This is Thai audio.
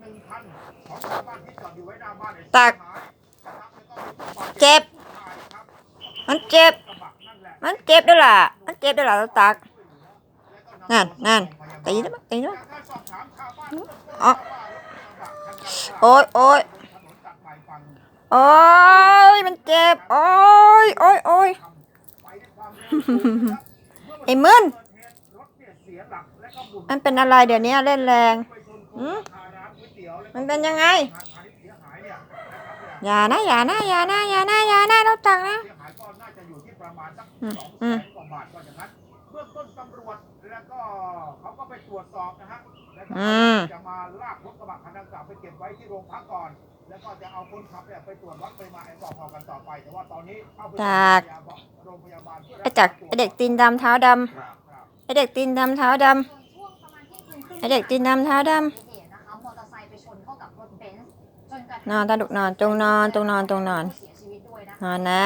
หนึ่งคันของชาวบ้านที่จอดอยู่ไว้หน้าบ้านเนี่ยตักเสียหายนะครับแล้วก็มีผู้บาดเจ็บครับมันเจ็บกระบะนั่นแหละมันเจ็บด้วยล่ะ มันเจ็บด้วยล่ะเราตักนั่นนั่นตีได้ไหมตีได้ไหมจากการสอบถามชาวบ้านอ๋อโอ๊ยโอ๊ยถนนตัดใหม่ฝั่งโอ้ยมันเจ็บ โอ้ยโอ้ยโอ้ยไปด้วยความเร็วสูงนะครับไอ้มึนเกิดเหตุรถเนี่ยเสียหลักและก็หมุนมันเป็นอะไรเดี๋ยวนี้เล่นแรงไปชนหืม คาร้านก๋วยเตี๋ยวแล้วก็มันเป็นยังไงอาคารพาณิชย์เสียหายเนี่ยนะครับเนี่ยอย่านะอย่านะอย่านะอย่านะอย่านะราตักนะเสียหายก็น่าจะอยู่ที่ประมาณสักอืมองอืมนกว่าบาทก็อย่างนั้นเบื้องต้นตำรวจแล้วก็เขาก็ไปตรวจสอบนะฮะแล้วก็อืมจะมาลากรถกระบะคันดังกล่าวไปเก็บไว้ที่โรงพักก่อน แล้วก็จะเอาคนขับเนี่ยไปตรวจวัดปริมาณแอลกอฮอล์กันต่อไปแต่ว่าตอนนี้เข้าไปจากโรงพยาบาลเพื่อไอ้จักไอเด็กตีนดำเท้าดำไอเด็กตีนดำเท้าดำช่วงประมาณเที่ยงคืนครึ่งไอเด็กตีนดำเท้าดอุ นอนตาดุกนอนจงนอนจงนอนจงนอนนอนนะ